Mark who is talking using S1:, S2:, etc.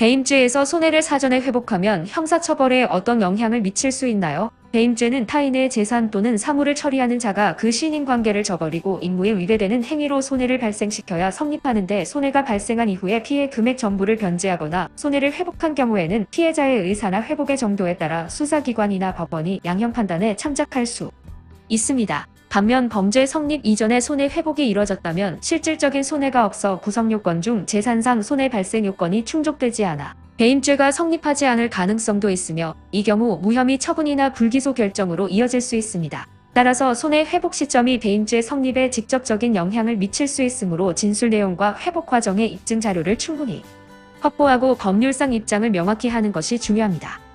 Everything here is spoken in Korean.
S1: 배임죄에서 손해를 사전에 회복하면 형사처벌에 어떤 영향을 미칠 수 있나요? 배임죄는 타인의 재산 또는 사물을 처리하는 자가 그 신인 관계를 저버리고 임무에 위배되는 행위로 손해를 발생시켜야 성립하는데 손해가 발생한 이후에 피해 금액 전부를 변제하거나 손해를 회복한 경우에는 피해자의 의사나 회복의 정도에 따라 수사기관이나 법원이 양형 판단에 참작할 수 있습니다. 반면 범죄 성립 이전에 손해 회복이 이뤄졌다면 실질적인 손해가 없어 구성 요건 중 재산상 손해 발생 요건이 충족되지 않아 배임죄가 성립하지 않을 가능성도 있으며 이 경우 무혐의 처분이나 불기소 결정으로 이어질 수 있습니다. 따라서 손해 회복 시점이 배임죄 성립에 직접적인 영향을 미칠 수 있으므로 진술 내용과 회복 과정의 입증 자료를 충분히 확보하고 법률상 입장을 명확히 하는 것이 중요합니다.